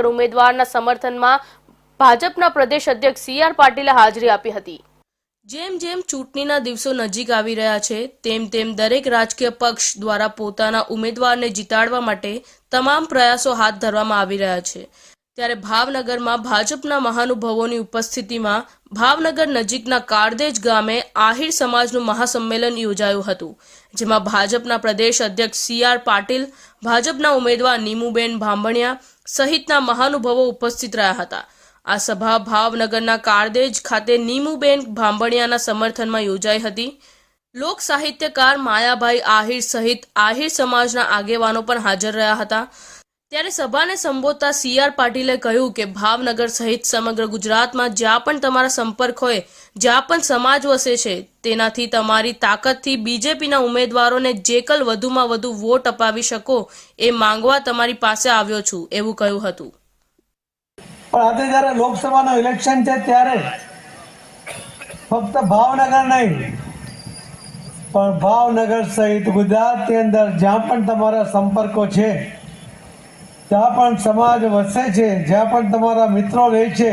ઉમેદવારના સમર્થનમાં ભાજપના પ્રદેશ અધ્યક્ષ સી આર પાટીલે હાજરી આપી હતી. જેમ જેમ ચૂંટણીના દિવસો નજીક આવી રહ્યા છે, તેમ તેમ દરેક રાજકીય પક્ષ દ્વારા પોતાના ઉમેદવારને જીતાડવા માટે તમામ પ્રયાસો હાથ ધરવામાં આવી રહ્યા છે. ત્યારે ભાવનગરમાં ભાજપના મહાનુભાવોની ઉપસ્થિતિમાં ભાવનગર નજીકના કારદેજ ગામે આહિર સમાજનું મહાસંમેલન યોજાયું હતું, જેમાં ભાજપના પ્રદેશ અધ્યક્ષ સી આર પાટીલ, ભાજપના ઉમેદવાર નીમુબેન ભાંભણિયા સહિતના મહાનુભાવો ઉપસ્થિત રહ્યા હતા. આ સભા ભાવનગરના કારદેજ ખાતે નીમુબેન ભાંભણિયાના સમર્થનમાં યોજાઈ હતી. લોક સાહિત્યકાર માયાભાઈ આહિર સહિત આહિર સમાજના આગેવાનો પણ હાજર રહ્યા હતા. ત્યારે સભાને સંબોધતા સી આર પાટીલે કહ્યું કે ભાવનગર સહિત સમગ્ર ગુજરાતમાં જ્યાં પણ તમારા સંપર્ક હોય, જ્યાં પણ સમાજ વસે છે, તેનાથી તમારી તાકાતથી બીજેપીના ઉમેદવારોને જેકલ વધુમાં વધુ વોટ અપાવી શકો એ માંગવા તમારી પાસે આવ્યો છું, એવું કહ્યું હતું. પણ આજે જ્યારે લોકસભાનું ઇલેક્શન છે ત્યારે ફક્ત ભાવનગર નહીં, પણ ભાવનગર સહિત ગુજરાતની અંદર જ્યાં પણ તમારા સંપર્કો છે જ્યાં પણ સમાજ વસે છે, જ્યાં પણ તમારા મિત્રો રહે છે,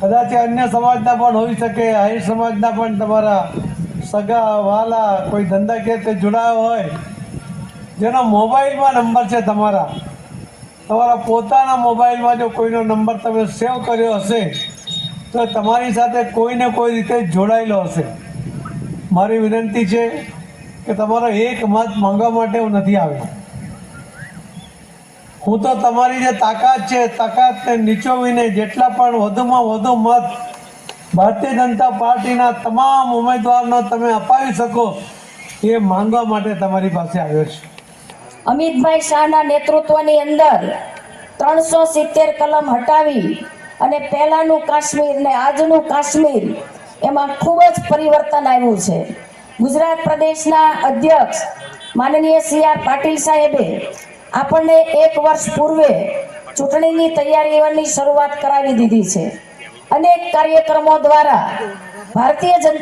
કદાચ અન્ય સમાજના પણ હોઈ શકે આહિર સમાજના પણ તમારા સગા, વાલા, કોઈ ધંધા કે તે જોડાયો હોય, જેનો મોબાઈલમાં નંબર છે તમારા. તમારા પોતાના મોબાઈલમાં જો કોઈનો નંબર તમે સેવ કર્યો હશે, તો તમારી સાથે કોઈને કોઈ રીતે જોડાયેલો હશે. મારી વિનંતી છે કે તમારો એક મત માંગવા માટે હું નથી આવ્યો. હું તો તમારી જે તાકાત છે, તાકાતને નીચોવીને જેટલા પણ વધુમાં વધુ મત ભારતીય જનતા પાર્ટીના તમામ ઉમેદવારનો તમે અપાવી શકો એ માંગવા માટે તમારી પાસે આવ્યો છું. અમિતભાઈ શાહના નેતૃત્વની અંદર ત્રણસો સિત્તેર કલમ હટાવી અને પહેલાંનું કાશ્મીર ને આજનું કાશ્મીર એમાં ખૂબ જ પરિવર્તન આવ્યું છે. ગુજરાત પ્રદેશના અધ્યક્ષ માનનીય સી આર પાટીલ સાહેબે આપણને એક વર્ષ પૂર્વે ચૂંટણીની તૈયારીઓની શરૂઆત કરાવી દીધી છે. અનેક કાર્યક્રમો દ્વારા ભારતીય જનતા